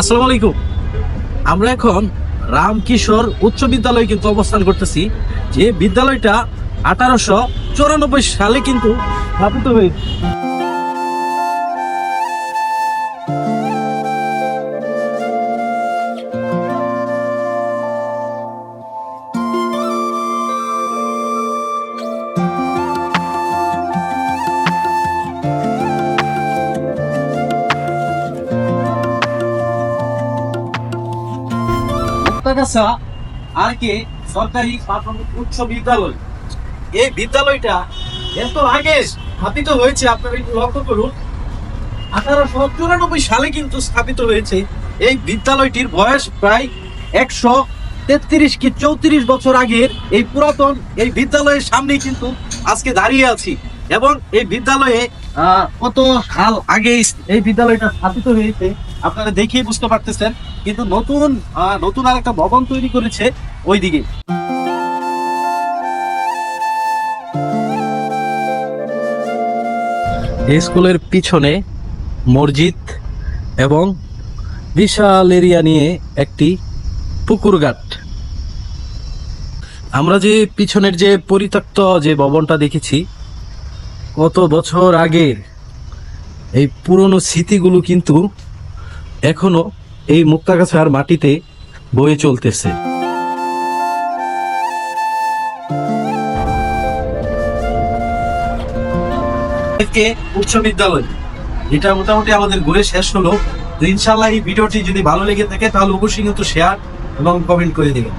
আসসালামু আলাইকুম। আমরা এখন রামকিশোর উচ্চ বিদ্যালয়ে কিন্তু অবস্থান করতেছি, যে বিদ্যালয়টা আঠারোশো সালে কিন্তু স্থাপিত হয়েছে। আর কে সরকারি প্রাথমিক উচ্চ বিদ্যালয়। এই বিদ্যালয়টা এত আগে স্থাপিত হয়েছে, আপনারা একটু লক্ষ্য করুন। আঠারোশো চুরানব্বই সালে কিন্তু স্থাপিত হয়েছে এই বিদ্যালয়টির বয়স প্রায় একশো তেত্রিশ কি চৌত্রিশ বছর আগের এই পুরাতন এই বিদ্যালয়ের সামনেই কিন্তু আজকে দাঁড়িয়ে আছি। এবং এই বিদ্যালয়ে কত সাল আগে এই বিদ্যালয়টা স্থাপিত হয়েছে, আপনারা দেখেই বুঝতে পারতেছেন। কিন্তু নতুন নতুন আর একটা ভবন তৈরি করেছে ওইদিকে। স্কুলের পিছনে মসজিদ এবং বিশাল এরিয়া নিয়ে একটি পুকুর ঘাট। আমরা যে পিছনের যে পরিত্যক্ত যে ভবনটা দেখেছি কত বছর আগের এই পুরনো স্মৃতিগুলো কিন্তু এখনও এই মুক্তাগাছার মাটিতে বয়ে চলতেছে। উচ্চ বিদ্যালয়, এটা মোটামুটি আমাদের ঘুরে শেষ হলো। তো ইনশাল্লাহ এই ভিডিওটি যদি ভালো লেগে থাকে, তাহলে অবশ্যই কিন্তু শেয়ার এবং কমেন্ট করে দেবেন।